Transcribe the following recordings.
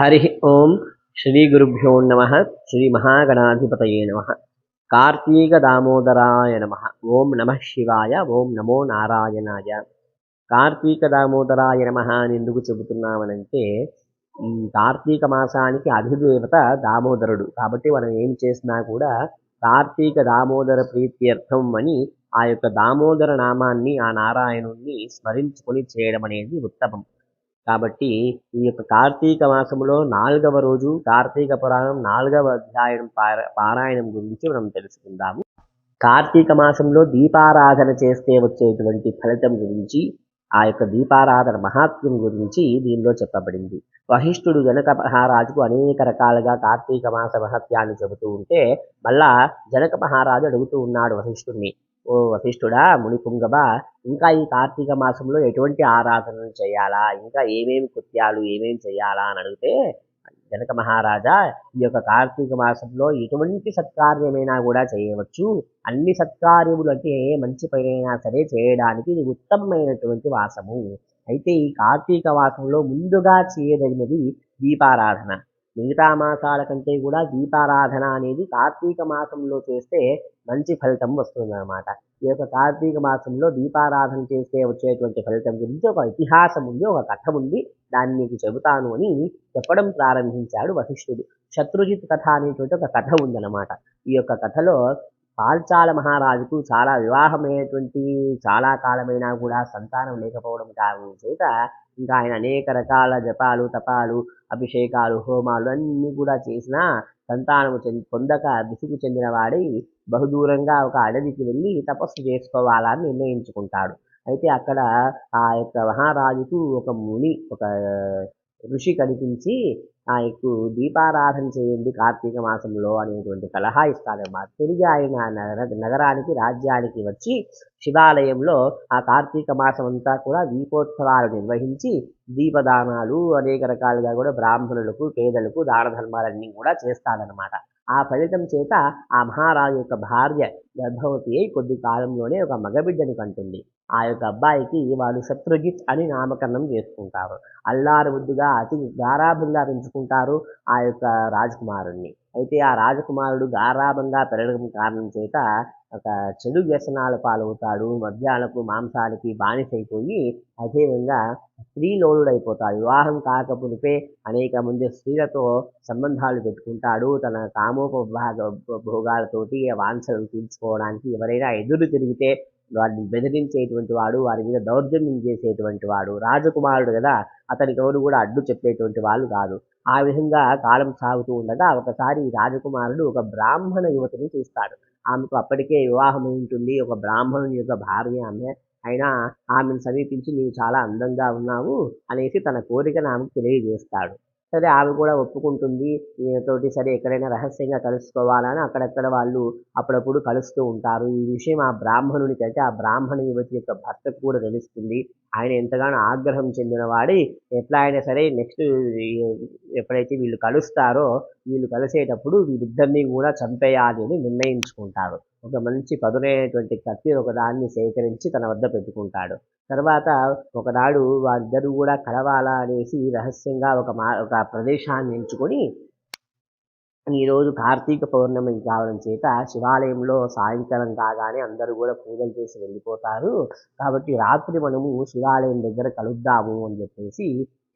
హరి ఓం శ్రీ గురుభ్యో నమ శ్రీ మహాగణాధిపతయే నమ కార్తీక దామోదరాయ నమ ఓం నమ శివాయ ఓం నమో నారాయణాయ కార్తీక దామోదరాయ నమ అని ఎందుకు చెబుతున్నామనంటే కార్తీక మాసానికి అధిదేవత దామోదరుడు. కాబట్టి మనం ఏం చేసినా కూడా కార్తీక దామోదర ప్రీత్యర్థం అని ఆ యొక్క దామోదర నామాన్ని ఆ నారాయణుణ్ణి స్మరించుకొని చేయడం అనేది ఉత్తమం. కాబట్టి ఈ యొక్క కార్తీక మాసంలో నాలుగవ రోజు కార్తీక పురాణం నాలుగవ అధ్యాయం పార- పారాయణం గురించి మనం తెలుసుకుందాము. కార్తీక మాసంలో దీపారాధన చేస్తే వచ్చేటువంటి ఫలితం గురించి ఆ యొక్క దీపారాధన మహాత్మ్యం గురించి దీనిలో చెప్పబడింది. వహిష్ఠుడు జనక మహారాజుకు అనేక రకాలుగా కార్తీక మాస మహత్యాన్ని చెబుతూ ఉంటే మళ్ళా జనక మహారాజు అడుగుతూ ఉన్నాడు వశిష్ఠుడిని ఓ వశిష్ఠుడా మునిపుంగబా ఇంకా ఈ కార్తీక మాసంలో ఎటువంటి ఆరాధనలు చేయాలా? ఇంకా ఏమేమి కృత్యాలు ఏమేమి చేయాలా అని అడిగితే జనక మహారాజా ఈ యొక్క కార్తీక మాసంలో ఎటువంటి సత్కార్యమైనా కూడా చేయవచ్చు. అన్ని సత్కార్యములు అంటే ఏ మంచి పైనైనా సరే చేయడానికి ఇది ఉత్తమమైనటువంటి వాసము. అయితే ఈ కార్తీక మాసంలో ముందుగా చేయదగినది దీపారాధన. మిగతా మాసాల కంటే కూడా దీపారాధన అనేది కార్తీక మాసంలో చేస్తే మంచి ఫలితం వస్తుందన్నమాట. ఈ యొక్క కార్తీక మాసంలో దీపారాధన చేస్తే వచ్చేటువంటి ఫలితం గురించి ఒక ఇతిహాసం ఉంది ఒక కథ ఉంది. దాన్ని మీకు చెబుతాను అని చెప్పడం ప్రారంభించాడు వశిష్ఠుడు. శత్రుజిత్ కథ అనేటువంటి ఒక కథ ఉందన్నమాట. ఈ యొక్క కథలో పాల్చాల మహారాజుకు చాలా వివాహమైనటువంటి చాలా కాలమైనా కూడా సంతానం లేకపోవడం కారణం చేత ఇంకా ఆయన అనేక రకాల జపాలు తపాలు అభిషేకాలు హోమాలు అన్నీ కూడా చేసినా సంతానము చెంది పొందక విసుగు చెందిన వాడై బహుదూరంగా ఒక అడవికి వెళ్ళి తపస్సు చేసుకోవాలని నిర్ణయించుకుంటాడు. అయితే అక్కడ ఆ యొక్క మహారాజుకు ఒక ముని ఒక ఋషి కనిపించి ఆ యొక్క దీపారాధన చేయండి కార్తీక మాసంలో అనేటువంటి సలహా ఇస్తాడన్నమాట తిరిగి ఆయన నగర నగరానికి రాజ్యానికి వచ్చి శివాలయంలో ఆ కార్తీక మాసం అంతా కూడా దీపోత్సవాలు నిర్వహించి దీపదానాలు అనేక రకాలుగా కూడా బ్రాహ్మణులకు పేదలకు దాన ధర్మాలన్నీ కూడా చేస్తాడనమాట ఆ ఫలితం చేత ఆ మహారాజు యొక్క భార్య గర్భవతి అయి కొద్ది కాలంలోనే ఒక మగబిడ్డని కంటుంది. ఆ యొక్క అబ్బాయికి వాళ్ళు శత్రుజిత్ అని నామకరణం చేసుకుంటారు. అల్లారు ముద్దుగా అతి గారాభంగా పెంచుకుంటారు ఆ యొక్క రాజకుమారుణ్ణి. అయితే ఆ రాజకుమారుడు గారాభంగా పెరగడం కారణం చేత ఒక చెడు వ్యసనాల పాలవుతాడు మద్యాలకు మాంసాలకి బానిసైపోయి అదేవిధంగా స్త్రీలోలుడైపోతాడు. వివాహం కాకమునిపే అనేక మంది స్త్రీలతో సంబంధాలు పెట్టుకుంటాడు. తన కామోపభాగ భోగాలతోటి వాంఛలు తీర్చుకోవడానికి ఎవరైనా ఎదురు తిరిగితే వారిని బెదిరించేటువంటి వాడు వారి మీద దౌర్జన్యం చేసేటువంటి వాడు రాజకుమారుడు కదా అతనికి ఎవరు కూడా అడ్డు చెప్పేటువంటి వాళ్ళు కాదు. ఆ విధంగా కాలం సాగుతూ ఉండగా ఒకసారి రాజకుమారుడు ఒక బ్రాహ్మణ యువతిని చూస్తాడు. ఆమెకు అప్పటికే వివాహం ఉంటుంది ఒక బ్రాహ్మణుని యొక్క భార్య ఆమె. అయినా ఆమెను సమీపించి నీవు చాలా అందంగా ఉన్నావు అనేసి తన కోరికను ఆమెకు తెలియజేస్తాడు. సరే ఆమె కూడా ఒప్పుకుంటుంది. ఈయనతోటి సరే ఎక్కడైనా రహస్యంగా కలుసుకోవాలని? అక్కడక్కడ వాళ్ళు అప్పుడప్పుడు కలుస్తూ ఉంటారు. ఈ విషయం ఆ బ్రాహ్మణునికి అంటే ఆ బ్రాహ్మణ యువతి యొక్క భర్తకు కూడా తెలుస్తుంది. ఆయన ఎంతగానో ఆగ్రహం చెందినవాడి ఎట్లా అయినా సరే నెక్స్ట్ ఎప్పుడైతే వీళ్ళు కలుస్తారో వీళ్ళు కలిసేటప్పుడు వీళ్ళిద్దరినీ కూడా చంపేయాలి అని నిర్ణయించుకుంటారు ఒక మంచి పదునైనటువంటి కత్తి ఒకదాన్ని సేకరించి తన వద్ద పెట్టుకుంటాడు. తర్వాత ఒకనాడు వారిద్దరూ కూడా కలవాలా అనేసి రహస్యంగా ఒక మా ఒక ప్రదేశాన్ని ఎంచుకొని ఈరోజు కార్తీక పౌర్ణమి కావడం చేత శివాలయంలో సాయంకాలం కాగానే అందరూ కూడా పూజలు చేసి వెళ్ళిపోతారు. కాబట్టి రాత్రి మనము శివాలయం దగ్గర కలుద్దాము అని చెప్పేసి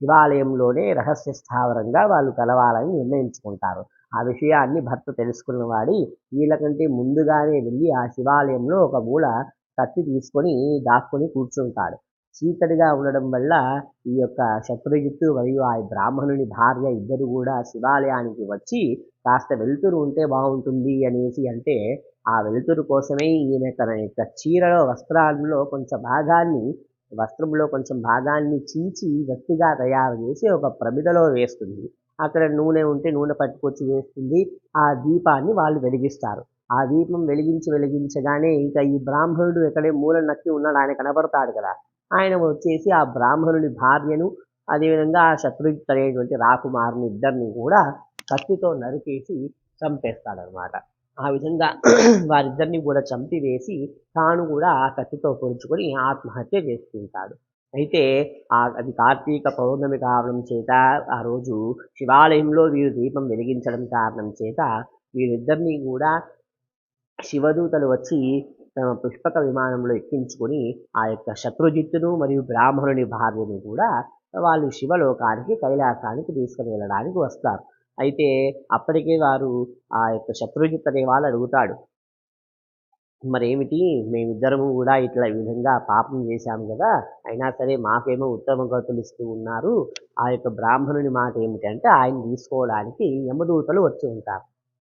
శివాలయంలోనే రహస్య స్థావరంగా వాళ్ళు కలవాలని నిర్ణయించుకుంటారు. ఆ విషయాన్ని భర్త తెలుసుకున్న వాడి వీళ్ళకంటే ముందుగానే వెళ్ళి ఆ శివాలయంలో ఒక మూల కత్తి తీసుకొని దాక్కుని కూర్చుంటాడు. చీకటిగా ఉండడం వల్ల ఈ యొక్క శత్రుజిత్తు మరియు ఆ బ్రాహ్మణుని భార్య ఇద్దరు కూడా శివాలయానికి వచ్చి కాస్త వెలుతురు ఉంటే బాగుంటుంది అనేసి అంటే ఆ వెలుతురు కోసమే ఈమె తన యొక్క చీరలో వస్త్రాల్లో కొంచెం భాగాన్ని వస్త్రంలో కొంచెం భాగాన్ని చించి గట్టిగా తయారు చేసి ఒక ప్రమిదలో వేస్తుంది. అక్కడ నూనె ఉంటే నూనె పట్టుకొచ్చి వేస్తుంది. ఆ దీపాన్ని వాళ్ళు వెలిగిస్తారు. ఆ దీపం వెలిగించి వెలిగించగానే ఇక ఈ బ్రాహ్మణుడు ఎక్కడే మూల నక్కి ఉన్నాడు ఆయన కనబడతాడు కదా. ఆయన వచ్చేసి ఆ బ్రాహ్మణుని భార్యను అదేవిధంగా ఆ శత్రుజిత్ అనేటువంటి రాకుమారుని ఇద్దరిని కూడా కత్తితో నరికేసి చంపేస్తాడనమాట ఆ విధంగా వారిద్దరిని కూడా చంపివేసి తాను కూడా ఆ కత్తితో పొడుచుకొని ఆత్మహత్య చేసుకుంటాడు. అయితే ఆ అది కార్తీక పౌర్ణమి కావడం చేత ఆ రోజు శివాలయంలో వీరు దీపం వెలిగించడం కారణం చేత వీరిద్దరినీ కూడా శివదూతలు వచ్చి తమ పుష్పక విమానంలో ఎక్కించుకొని ఆ యొక్క శత్రుజిత్తును మరియు బ్రాహ్మణుని భార్యను కూడా వాళ్ళు శివలోకానికి కైలాసానికి తీసుకుని వెళ్ళడానికి వస్తారు. అయితే అప్పటికే వారు ఆ యొక్క శత్రుజిత్ అనే వాళ్ళు అడుగుతాడు. మరేమిటి? మేమిద్దరము కూడా ఇట్లా ఈ విధంగా పాపం చేశాము కదా! అయినా సరే మాకేమో ఉత్తమ గతులు ఇస్తూ ఉన్నారు. ఆ యొక్క బ్రాహ్మణుని మాట ఏమిటంటే ఆయన తీసుకోవడానికి యమదూతలు వచ్చి ఉంటారు.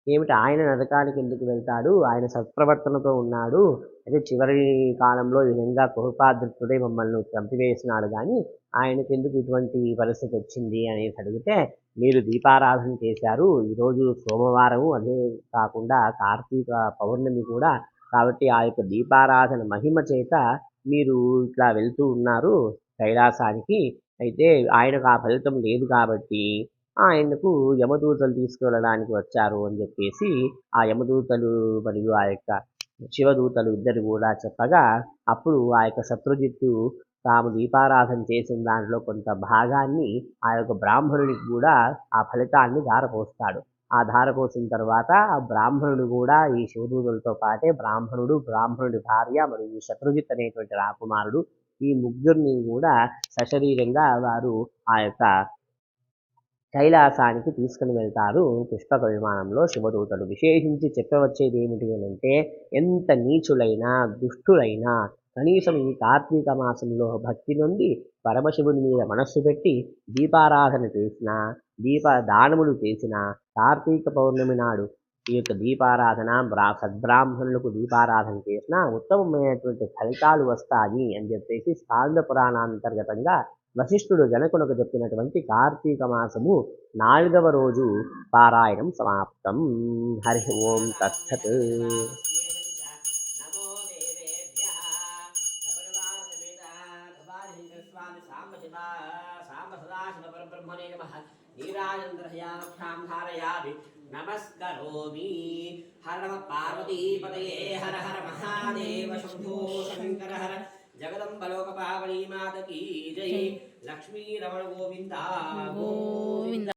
ఏమిటి? ఆయన నరకానికి ఎందుకు వెళ్తాడు? ఆయన సత్ప్రవర్తనతో ఉన్నాడు. అయితే చివరి కాలంలో ఈ విధంగా కృపాదృత్తుడే మమ్మల్ని చంపివేసినాడు కానీ ఆయనకి ఎందుకు ఇటువంటి పరిస్థితి వచ్చింది? అనేసి అడిగితే మీరు దీపారాధన చేశారు. ఈరోజు సోమవారం అదే కాకుండా కార్తీక పౌర్ణమి కూడా. కాబట్టి ఆ యొక్క దీపారాధన మహిమ చేత మీరు ఇట్లా వెళ్తూ ఉన్నారు కైలాసానికి. అయితే ఆయనకు ఆ ఫలితం లేదు కాబట్టి ఆయనకు యమదూతలు తీసుకువెళ్ళడానికి వచ్చారు అని చెప్పేసి ఆ యమదూతలు మరియు ఆ యొక్క శివదూతలు ఇద్దరు కూడా చెప్పగా అప్పుడు ఆ యొక్క శత్రుజిత్తు తాము దీపారాధన చేసిన దాంట్లో కొంత భాగాన్ని ఆ యొక్క బ్రాహ్మణుడికి కూడా ఆ ఫలితాన్ని ధారపోస్తాడు. ఆ ధారపోసిన తర్వాత ఆ బ్రాహ్మణుడు కూడా ఈ శివదూతులతో పాటే బ్రాహ్మణుడు బ్రాహ్మణుడి భార్య మరియు ఈ శత్రుజిత్ అనేటువంటి రాకుమారుడు ఈ ముగ్గురిని కూడా సశరీరంగా వారు ఆ యొక్క కైలాసానికి తీసుకుని వెళ్తారు పుష్పక విమానంలో శివదూతలు. విశేషించి చెప్పవచ్చేది ఏమిటి అని అంటే ఎంత నీచులైనా దుష్టులైనా కనీసం ఈ కార్తీక మాసంలో భక్తి నుండి పరమశివుని మీద మనస్సు పెట్టి దీపారాధన చేసిన దీప దానములు చేసిన కార్తీక పౌర్ణమి నాడు ఈ యొక్క దీపారాధన బ్రా సద్బ్రాహ్మణులకు దీపారాధన చేసిన ఉత్తమమైనటువంటి ఫలితాలు వస్తాయి అని చెప్పేసి స్కాంద పురాణాంతర్గతంగా వశిష్ఠుడు జనకునకు చెప్పినటువంటి కార్తీక మాసము నాలుగవ రోజు పారాయణం సమాప్తం. హరి ఓం తత్సత్. సదాశివ పరబ్రహ్మణే నమః నీరాజంద్రయాఖ్యాం ధారయామి నమస్కరోమి హర నమ పార్వతీపతయే హర హర మహాదేవ శంభో శంకర హర జగదంబ లోక పావనీ మాత కీ